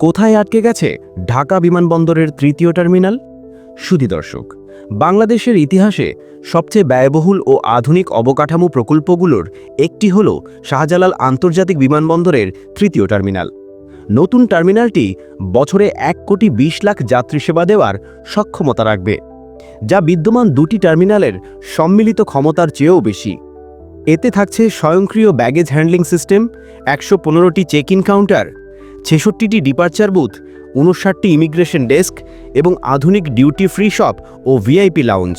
কোথায় আটকে গেছে ঢাকা বিমানবন্দরের তৃতীয় টার্মিনাল? সুধী দর্শক, বাংলাদেশের ইতিহাসে সবচেয়ে ব্যয়বহুল ও আধুনিক অবকাঠামো প্রকল্পগুলোর একটি হল শাহজালাল আন্তর্জাতিক বিমানবন্দরের তৃতীয় টার্মিনাল। নতুন টার্মিনালটি বছরে এক কোটি বিশ লাখ যাত্রী সেবা দেওয়ার সক্ষমতা রাখবে, যা বিদ্যমান দুটি টার্মিনালের সম্মিলিত ক্ষমতার চেয়েও বেশি। এতে থাকছে স্বয়ংক্রিয় ব্যাগেজ হ্যান্ডলিং সিস্টেম, একশো পনেরোটি চেক ইন কাউন্টার ছেষট্টিটি ডিপার্চার বুথ উনষাটটি ইমিগ্রেশন ডেস্ক এবং আধুনিক ডিউটি ফ্রি শপ ও ভিআইপি লাউঞ্জ।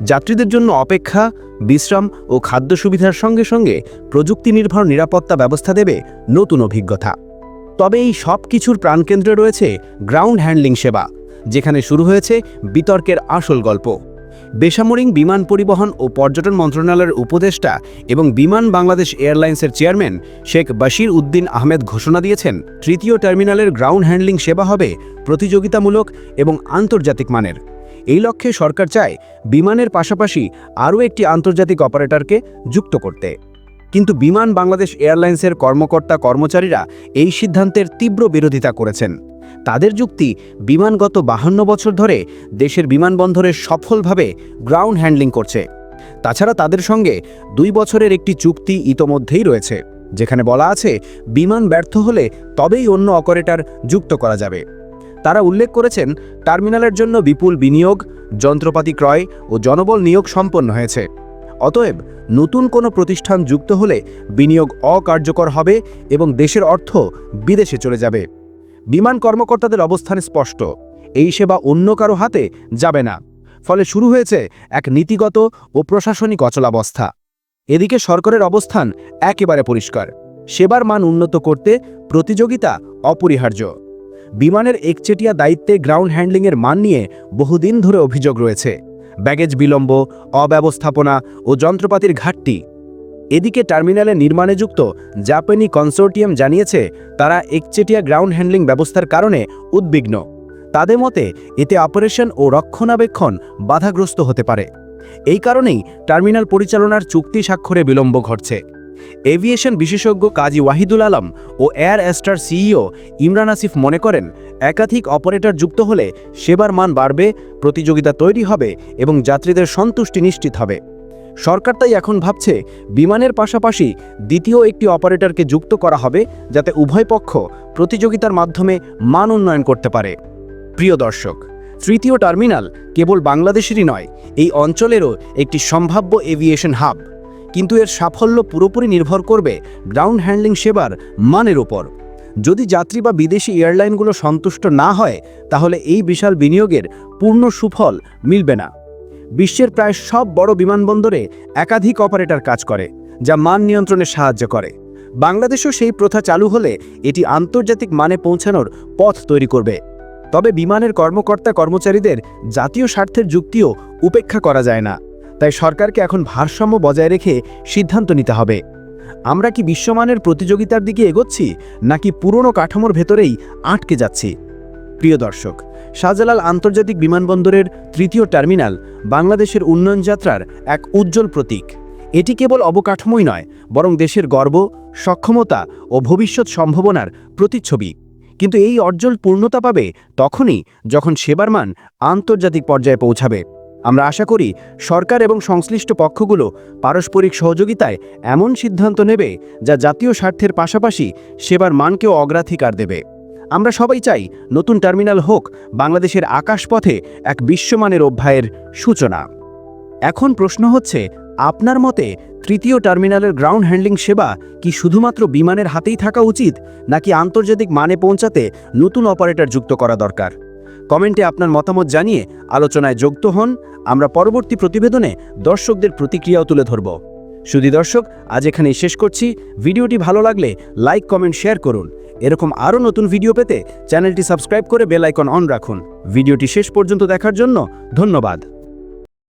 যাত্রীদের জন্য অপেক্ষা, বিশ্রাম ও খাদ্য সুবিধার সঙ্গে সঙ্গে প্রযুক্তি নির্ভর নিরাপত্তা ব্যবস্থা দেবে নতুন অভিজ্ঞতা। তবে এই সব কিছুর প্রাণকেন্দ্রে রয়েছে গ্রাউন্ড হ্যান্ডলিং সেবা, যেখানে শুরু হয়েছে বিতর্কের আসল গল্প। বেসামরিক বিমান পরিবহন ও পর্যটন মন্ত্রণালয়ের উপদেষ্টা এবং বিমান বাংলাদেশ এয়ারলাইন্সের চেয়ারম্যান শেখ বাশির উদ্দিন আহমেদ ঘোষণা দিয়েছেন, তৃতীয় টার্মিনালের গ্রাউন্ড হ্যান্ডলিং সেবা হবে প্রতিযোগিতামূলক এবং আন্তর্জাতিক মানের। এই লক্ষ্যে সরকার চায় বিমানের পাশাপাশি আরও একটি আন্তর্জাতিক অপারেটরকে যুক্ত করতে। কিন্তু বিমান বাংলাদেশ এয়ারলাইন্সের কর্মকর্তা কর্মচারীরা এই সিদ্ধান্তের তীব্র বিরোধিতা করেছেন। তাদের যুক্তি বিমানগত বাহান্ন বছর ধরে দেশের বিমানবন্দরে সফলভাবে গ্রাউন্ড হ্যান্ডলিং করছে। তাছাড়া তাদের সঙ্গে দুই বছরের একটি চুক্তি ইতোমধ্যেই রয়েছে, যেখানে বলা আছে, বিমান ব্যর্থ হলে তবেই অন্য অপারেটর যুক্ত করা যাবে। তারা উল্লেখ করেছেন, টার্মিনালের জন্য বিপুল বিনিয়োগ, যন্ত্রপাতি ক্রয় ও জনবল নিয়োগ সম্পন্ন হয়েছে। অতএব নতুন কোনো প্রতিষ্ঠান যুক্ত হলে বিনিয়োগ অকার্যকর হবে এবং দেশের অর্থ বিদেশে চলে যাবে। বিমান কর্মকর্তাদের অবস্থান স্পষ্ট। এই সেবা অন্য কারও হাতে যাবে না। ফলে শুরু হয়েছে এক নীতিগত ও প্রশাসনিক অচলাবস্থা। এদিকে সরকারের অবস্থান একেবারে পরিষ্কার। সেবার মান উন্নত করতে প্রতিযোগিতা অপরিহার্য। বিমানের একচেটিয়া দায়িত্বে গ্রাউন্ড হ্যান্ডলিংয়ের মান নিয়ে বহুদিন ধরে অভিযোগ রয়েছে। ব্যাগেজ বিলম্ব, অব্যবস্থাপনা ও যন্ত্রপাতির ঘাটতি। এদিকে টার্মিনালে নির্মাণে যুক্ত জাপানি কনসোর্টিয়াম জানিয়েছে, তারা একচেটিয়া গ্রাউন্ড হ্যান্ডলিং ব্যবস্থার কারণে উদ্বিগ্ন। তাদের মতে, এতে অপারেশন ও রক্ষণাবেক্ষণ বাধাগ্রস্ত হতে পারে। এই কারণেই টার্মিনাল পরিচালনার চুক্তি স্বাক্ষরে বিলম্ব ঘটছে। এভিয়েশন বিশেষজ্ঞ কাজী ওয়াহিদুল আলম ও air Astra CEO Imran Asif মনে করেন, একাধিক অপারেটর যুক্ত হলে সেবার মান বাড়বে, প্রতিযোগিতা তৈরি হবে এবং যাত্রীদের সন্তুষ্টি নিশ্চিত হবে। সরকার তাই এখন ভাবছে, বিমানের পাশাপাশি দ্বিতীয় একটি অপারেটরকে যুক্ত করা হবে যাতে উভয় পক্ষ প্রতিযোগিতার মাধ্যমে মান উন্নয়ন করতে পারে। প্রিয় দর্শক, তৃতীয় টার্মিনাল কেবল বাংলাদেশেরই নয়, এই অঞ্চলেরও একটি সম্ভাব্য এভিয়েশন হাব। কিন্তু এর সাফল্য পুরোপুরি নির্ভর করবে গ্রাউন্ড হ্যান্ডলিং সেবার মানের ওপর যদি যাত্রী বা বিদেশি এয়ারলাইনগুলো সন্তুষ্ট না হয়, তাহলে এই বিশাল বিনিয়োগের পূর্ণ সুফল মিলবে না। বিশ্বের প্রায় সব বড় বিমানবন্দরে একাধিক অপারেটর কাজ করে, যা মান নিয়ন্ত্রণে সাহায্য করে। বাংলাদেশেও সেই প্রথা চালু হলে এটি আন্তর্জাতিক মানে পৌঁছানোর পথ তৈরি করবে। তবে বিমানের কর্মকর্তা কর্মচারীদের জাতীয় স্বার্থের যুক্তিও উপেক্ষা করা যায় না। তাই সরকারকে এখন ভারসাম্য বজায় রেখে সিদ্ধান্ত নিতে হবে। আমরা কি বিশ্বমানের প্রতিযোগিতার দিকে এগোচ্ছি, নাকি পুরনো কাঠামোর ভেতরেই আটকে যাচ্ছি? প্রিয় দর্শক, শাহজালাল আন্তর্জাতিক বিমানবন্দরের তৃতীয় টার্মিনাল বাংলাদেশের উন্নয়ন যাত্রার এক উজ্জ্বল প্রতীক। এটি কেবল অবকাঠামোই নয়, বরং দেশের গর্ব, সক্ষমতা ও ভবিষ্যৎ সম্ভাবনার প্রতিচ্ছবি। কিন্তু এই অর্জন পূর্ণতা পাবে তখনই যখন সেবার মান আন্তর্জাতিক পর্যায়ে পৌঁছাবে। আমরা আশা করি সরকার এবং সংশ্লিষ্ট পক্ষগুলো পারস্পরিক সহযোগিতায় এমন সিদ্ধান্ত নেবে যা জাতীয় স্বার্থের পাশাপাশি সেবার মানকেও অগ্রাধিকার দেবে। আমরা সবাই চাই নতুন টার্মিনাল হোক বাংলাদেশের আকাশপথে এক বিশ্বমানের অভ্যায়ের সূচনা। এখন প্রশ্ন হচ্ছে, আপনার মতে তৃতীয় টার্মিনালের গ্রাউন্ড হ্যান্ডলিং সেবা কি শুধুমাত্র বিমানের হাতেই থাকা উচিত, নাকি আন্তর্জাতিক মানে পৌঁছাতে নতুন অপারেটর যুক্ত করা দরকার? কমেন্টে আপনার মতামত জানিয়ে আলোচনায় যুক্ত হন। আমরা পরবর্তী প্রতিবেদনে দর্শকদের প্রতিক্রিয়াও তুলে ধরব। শুধু দর্শক, আজ এখানেই শেষ করছি। ভিডিওটি ভালো লাগলে লাইক, কমেন্ট, শেয়ার করুন। এরকম আরও নতুন ভিডিও পেতে চ্যানেলটি সাবস্ক্রাইব করে বেল আইকন অন রাখুন। ভিডিওটি শেষ পর্যন্ত দেখার জন্য ধন্যবাদ।